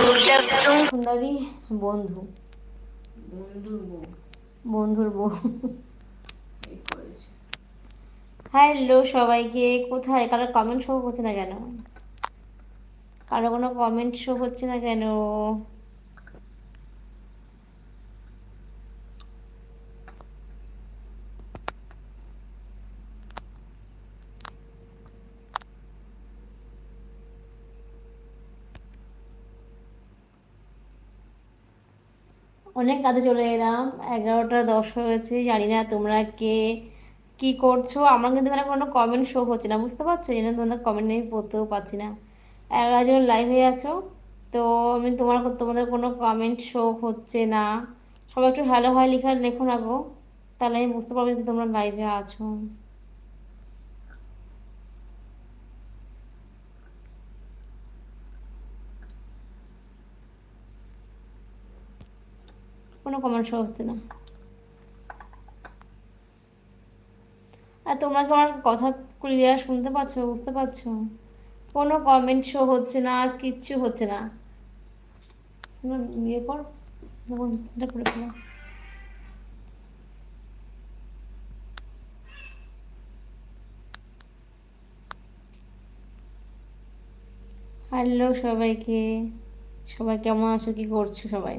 সুন্দরী বন্ধু। বন্ধুর বউ। বন্ধুর বউ করেছে হ্যালো সবাইকে, কোথায়? কারও কমেন্ট শো হচ্ছে না কেন? কারও কোনো কমেন্ট শো হচ্ছে না কেন? অনেক রাতে চলে এলাম, এগারোটা দশ হয়েছে, জানি না তোমরা কে, কি করছ? আমার কিন্তু এখানে কোনো কমেন্ট শো হচ্ছে না, বুঝতে পারছ? জন্য তোমাদের কমেন্ট আমি পড়তেও পারছি না। এগারো জন লাইভে আছো, তো আমি তোমার তোমাদের কোনো কমেন্ট শো হচ্ছে না। সবাই একটু হ্যালো হয় লেখা লেখো না গো। তাহলে আমি বুঝতে পারব যে তোমরা লাইভে আছো। কোনো কমেন্ট শো হচ্ছে না। আর তোমরা কি আমার কথা ক্লিয়ার শুনতে পাচ্ছ, বুঝতে পারছ কোনো কমেন্ট শো হচ্ছে না কিচ্ছু হচ্ছে না। ইয়ে কর হ্যালো সবাইকে। সবাই কেমন আছো? কি করছ সবাই?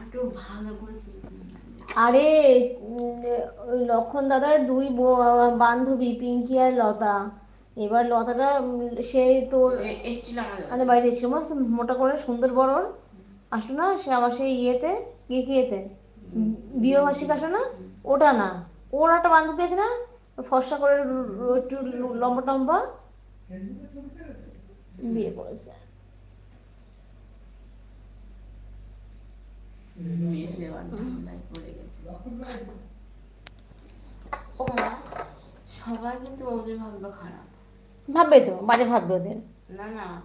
আর একটু ভালো করে চিনতে আরে ওই লক্ষণ দাদার দুই ব- বান্ধবী পিঙ্কি আর লতা। এবার লতাটা সে তোর এসছিল মানে বাড়িতে ছিল মস্ত মোটা করে সুন্দর বড় আসলো না সে আমার সেই ইয়েতে কি কি ইয়েতে বিবাহবার্ষিক আসলো না ওটা না। ওর একটা বান্ধবী আছে না ফর্সা করে একটু লম্বা টম্বা। বিয়ে করেছে। মেয়ের এবার ঝামেলায় পড়ে গেছে। ও মা, সবাই কিন্তু ওদের ভাগ্য খারাপ। ভাববে তো বাজে ভাববে ওদের। না না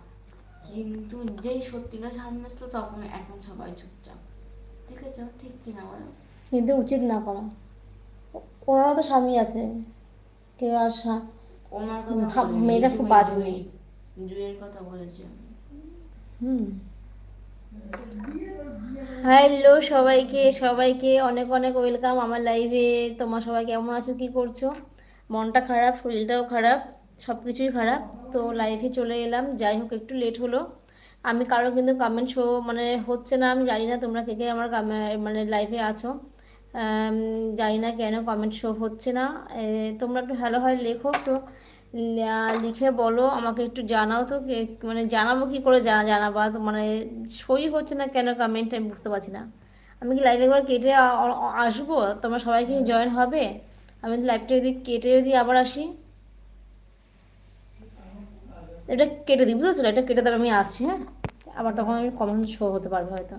কিন্তু যেই সত্যিটা সামনে আসতো তখন এখন সবাই চুপচাপ। ঠিক আছে ঠিক কিনা বলো? কিন্তু উচিত না করা। ওনারও তো স্বামী আছে কেউ আর ওনার কথা মেয়েটা খুব বাজে। জুঁইয়ের কথা বলেছি। হুম। হ্যালো সবাইকে সবাইকে অনেক অনেক ওয়েলকাম আমার লাইভে তোমার সবাই কেমন আছো? কি করছ? মনটা খারাপ, শরীরটাও খারাপ সব কিছুই খারাপ। তো লাইভে চলে এলাম। যাই হোক, একটু লেট হলো। আমি কারও কিন্তু কমেন্ট শো মানে হচ্ছে না, আমি জানি না তোমরা কে কে আমার মানে লাইভে আছো। জানি না কেন কমেন্ট শো হচ্ছে না। তোমরা একটু হ্যালো হয় লেখো। তো লিখে বলো আমাকে একটু জানাও তো মানে জানাব কি করে জানা জানাবা? তো মানে সই হচ্ছে না কেন কমেন্ট আমি বুঝতে পারছি না। আমি কি লাইভে একবার কেটে আসব? তোমরা সবাই কি জয়েন হবে? আমি লাইভটা যদি কেটে যদি আবার আসি? এটা কেটে দিই বুঝতে এটা কেটে তারপর আমি আসছি হ্যাঁ? আবার তখন আমি কমেন্ট শো হতে পারব হয়তো।